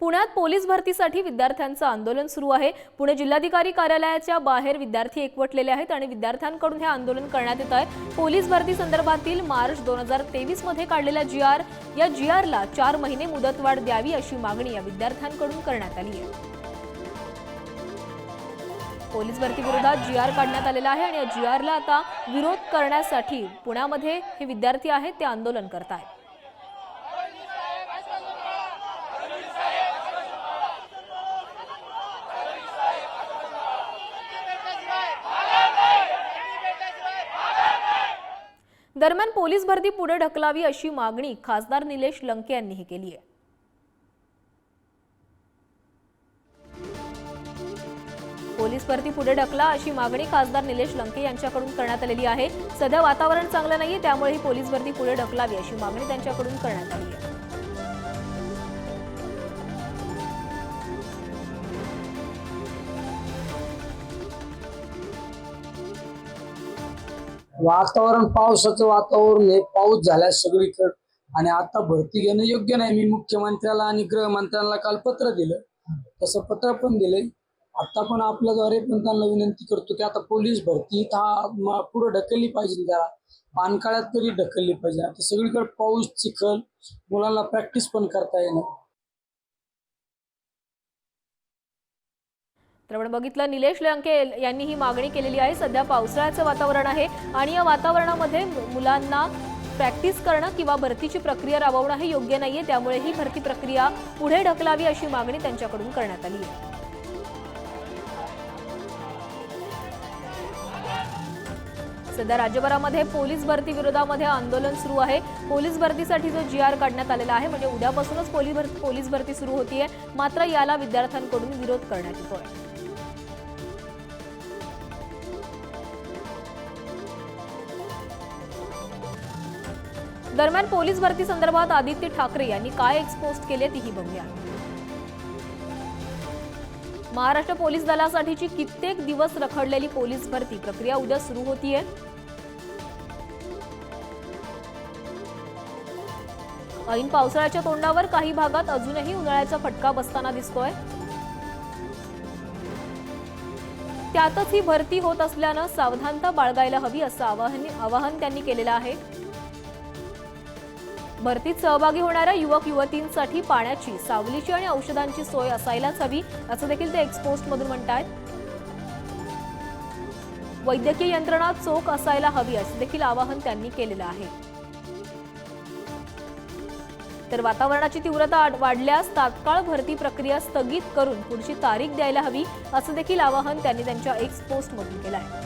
पुण्यात पोलीस भरतीसाठी विद्यार्थ्यांचं आंदोलन सुरू आहे. पुणे जिल्हाधिकारी कार्यालयाच्या बाहेर विद्यार्थी एकवटलेले आहेत आणि विद्यार्थ्यांकडून हे आंदोलन करण्यात येत आहे. पोलीस भरती संदर्भातील मार्च दोन हजार तेवीसमध्ये जी आर या जी आरला चार महिने मुदतवाढ द्यावी अशी मागणी या विद्यार्थ्यांकडून करण्यात आली आहे. पोलीस भरतीविरोधात जी आर काढण्यात आलेला आहे आणि या जी आरला आता विरोध करण्यासाठी पुण्यामध्ये हे विद्यार्थी आहेत ते आंदोलन करत आहेत दरम्यान पोलीस भरती पुढे ढकलावी अशी मागणी खासदार निलेश लंके यांनीही केली आहे. पोलीस भरती पुढे ढकला अशी मागणी खासदार निलेश लंके यांच्याकडून करण्यात आलेली आहे. सध्या वातावरण चांगलं नाहीये त्यामुळे ही पोलीस भरती पुढे ढकलावी अशी मागणी त्यांच्याकडून करण्यात आली आहे. वातावरण पावसाचं वातावरण आहे पाऊस झालाय सगळीकडे. आणि आता भरती घेणं योग्य नाही. मी मुख्यमंत्र्याला आणि गृहमंत्र्यांना काल पत्र दिलं. तसं पत्र पण दिलंय. आता पण आपल्याद्वारे पण त्यांना विनंती करतो की आता पोलीस भरती हा पुढे ढकलली पाहिजे जरा. पानकाळ्यात तरी ढकलली पाहिजे. आता सगळीकडे पाऊस चिखल मुलांना प्रॅक्टिस पण करता येणार तर आपण बघितलं निलेश लंके यांनी ही मागणी केलेली आहे. सध्या पावसाळ्याचं वातावरण आहे आणि या वातावरणामध्ये मुलांना प्रॅक्टिस करणं किंवा भरतीची प्रक्रिया राबवणं हे योग्य नाहीये. त्यामुळे ही भरती प्रक्रिया पुढे ढकलावी अशी मागणी त्यांच्याकडून करण्यात आली आहे. सध्या राज्यभरामध्ये पोलीस भरती विरोधामध्ये आंदोलन सुरू आहे. पोलीस भरतीसाठी जो जी आर काढण्यात आलेला आहे म्हणजे उद्यापासूनच पोलीस भर पोलीस भरती सुरू होतीये. मात्र याला विद्यार्थ्यांकडून विरोध करण्यात येतोय. दरम्यान पोलीस भरती संदर्भात आदित्य ठाकरे यांनी काय एक्सपोस्ट केले तीही बघूया. महाराष्ट्र पोलीस दलासाठीची कित्येक दिवस रखडलेली पोलीस भरती प्रक्रिया उद्या सुरू होतीये. ऐन पावसाळ्याच्या तोंडावर काही भागात अजूनही उन्हाळ्याचा फटका बसताना दिसतोय. त्यातच ही भरती होत असल्यानं सावधानता बाळगायला हवी असं आवाहन आवाहन त्यांनी केलेलं आहे. भरतीत सहभागी होणाऱ्या युवक युवतींसाठी पाण्याची सावलीची आणि औषधांची सोय असायलाच हवी असं देखील ते एक्सपोस्ट मधून म्हणतायत. वैद्यकीय यंत्रणा चोख असायला हवी असं देखील आवाहन त्यांनी केलेलं आहे. तर वातावरणाची तीव्रता वाढल्यास तात्काळ भरती प्रक्रिया स्थगित करून पुढची तारीख द्यायला हवी असं देखील आवाहन त्यांनी त्यांच्या एक्स पोस्ट मधून केलं आहे